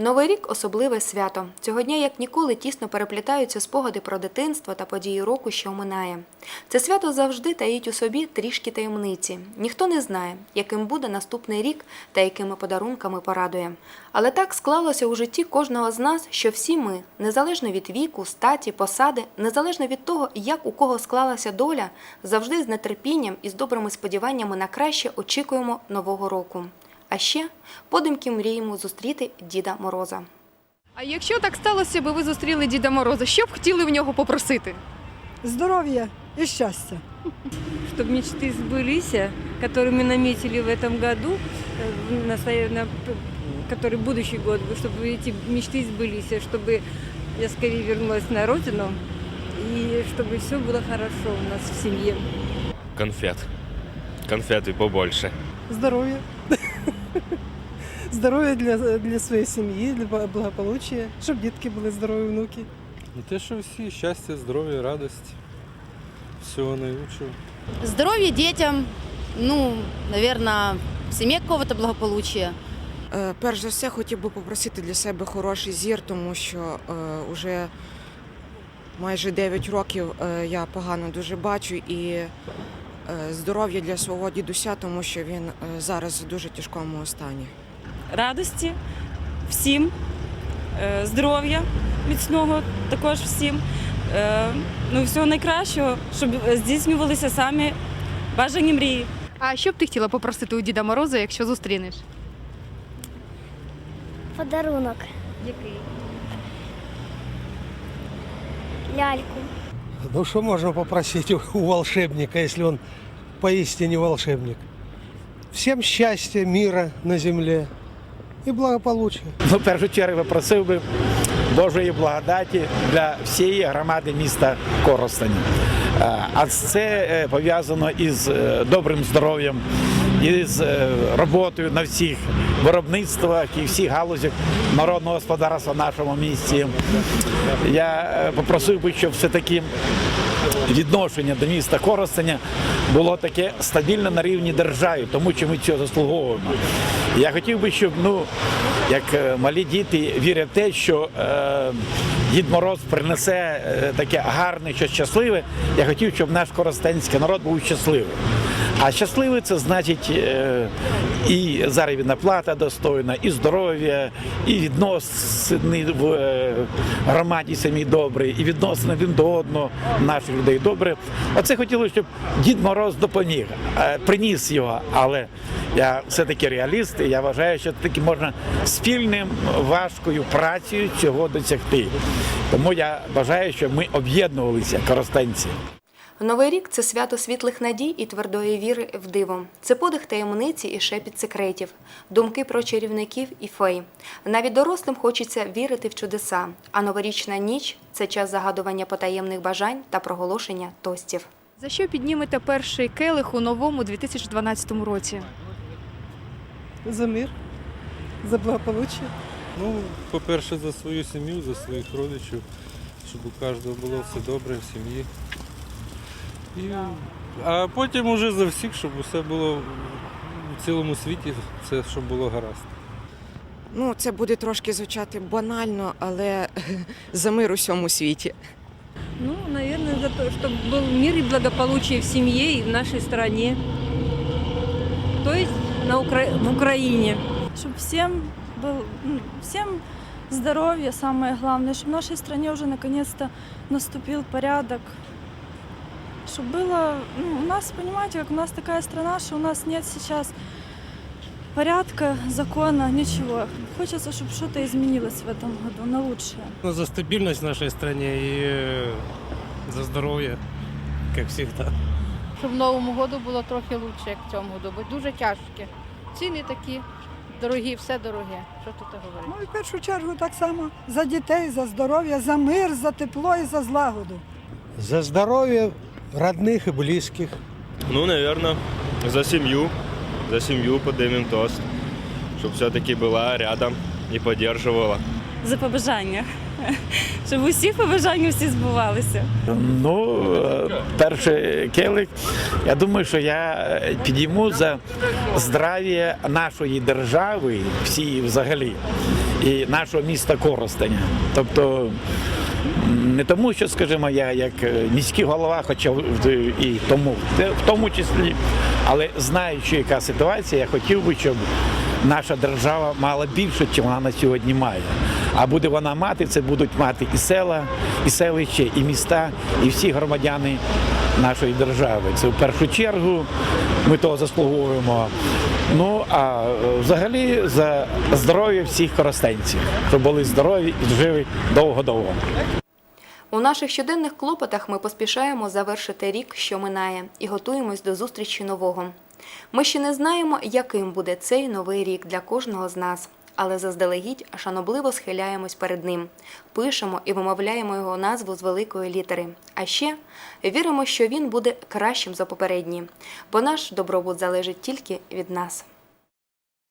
Новий рік особливе свято. Цього дня, як ніколи, тісно переплітаються спогади про дитинство та події року, що минає. Це свято завжди таїть у собі трішки таємниці. Ніхто не знає, яким буде наступний рік та якими подарунками порадує. Але так склалося у житті кожного з нас, що всі ми, незалежно від віку, статі, посади, незалежно від того, як у кого склалася доля, завжди з нетерпінням і з добрими сподіваннями на краще очікуємо нового року. А ще подумки мріємо зустріти Діда Мороза. А якщо так сталося, би ви зустріли Діда Мороза, що б хотіли в нього попросити? здоровья и счастья. чтобы мечты сбылись, которые мы наметили в этом году, э, на, со- на п- который будущий год, чтобы эти мечты сбылись, чтобы я скорее вернулась на родину и чтобы все было хорошо у нас в семье. Конфет. Конфеты побольше. Здоровья. Здоров'я для, для своєї сім'ї, для благополуччя, щоб дітки були здорові, внуки. І те, що всі щастя, здоров'я, радость. Всього найкращого. Здоровья детям, ну, наверное, в семье какого-то благополучия. Е, Перш за все, хотів би попросити для себе хороший зір, тому що вже майже 9 років е, я погано дуже бачу і е, здоров'я для свого дідуся, тому що він е, зараз в дуже тяжкому стані. Радості всім, е, здоров'я міцного також всім. Е, Ну, всього найкращого, щоб здійснювалися самі бажані мрії. А що б ти хотіла попросити у Діда Мороза, якщо зустрінеш? Подарунок. Який? Ляльку. Ну что можно попросить у волшебника, если он поистине волшебник? Всем счастья, мира на земле и благополучия. Ну, в першу чергу просив би Божої благодаті для всієї громади міста Коростені. Е, А це е, пов'язано із е, добрим здоров'ям, із роботою на всіх виробництвах і всіх галузях народного господарства в нашому місті. Я е, попросив би, щоб все-таки відношення до міста Коростеня було таке стабільне на рівні держави, тому що ми цього заслуговуємо. Я хотів би, щоб ну, як е, малі діти вірять в те, що е, Дід Мороз принесе е, таке гарне, щось щасливе. Я хотів, щоб наш коростенський народ був щасливий. А щасливий це значить і заробітна плата достойна, і здоров'я, і відносини в громаді самі добрі, і відносини один до одного наших людей добре. Оце хотілося, щоб Дід Мороз допоміг, приніс його, але я все-таки реаліст, і я вважаю, що таки можна спільним важкою працею цього досягти. Тому я бажаю, щоб ми об'єднувалися, коростенці. Новий рік це свято світлих надій і твердої віри в диво. Це подих таємниці і шепіт секретів, думки про чарівників і фей. Навіть дорослим хочеться вірити в чудеса, а новорічна ніч це час загадування потаємних бажань та проголошення тостів. За що піднімете перший келих у новому 2012 році? За мир, за благополуччя. Ну, по-перше, за свою сім'ю, за своїх родичів, щоб у кожного було все добре в сім'ї. І, а потім уже за всіх, щоб усе було в цілому світі, все, щоб було гаразд. Ну, це буде трошки звучати банально, але за мир у всьому світі. Ну, наверное, за то, чтобы был мир и благополучие в семье и в нашей стране. То есть на Укра... в Украине. Чтобы всем был, ну, всем здоровье самое главное, чтобы в нашей стране уже наконец-то наступил порядок. Чтобы было, ну, у нас, понимаете, как у нас такая страна, что у нас нет сейчас порядка, закона, ничего. Хочется, чтобы что-то изменилось в этом году на лучшее. Ну, за стабильность в нашей стране и э, за здоровье, как всегда. Щоб в новому году було трохи краще, як в цьому году, бо дуже тяжке. Ціни такі дорогі, все дороге. Що тут говорити? Ну і в першу чергу так само за дітей, за здоров'я, за мир, за тепло і за злагоду. За здоровье родных и близких. Ну, наверное, за семью. За семью поднимем тост. Чтобы все-таки была рядом и поддерживала. За побажання. Щоб усі побажання всі збувалися. Ну, е, перший келик, я думаю, що я е, підійму за здрав'я нашої держави, всієї взагалі, і нашого міста Коростеня. Тобто не тому, що, скажімо, я як е, міський голова, хоча і тому, в тому числі, але знаючи, яка ситуація, я хотів би, щоб наша держава мала більше, ніж вона на сьогодні має. А буде вона мати, це будуть мати і села, і селища, і міста, і всі громадяни нашої держави. Це в першу чергу ми того заслуговуємо. Ну а е, взагалі за здоров'я всіх коростенців, щоб були здорові і живі довго-довго. У наших щоденних клопотах ми поспішаємо завершити рік, що минає, і готуємось до зустрічі нового. Ми ще не знаємо, яким буде цей новий рік для кожного з нас, але заздалегідь шанобливо схиляємось перед ним, пишемо і вимовляємо його назву з великої літери. А ще віримо, що він буде кращим за попередні, бо наш добробут залежить тільки від нас.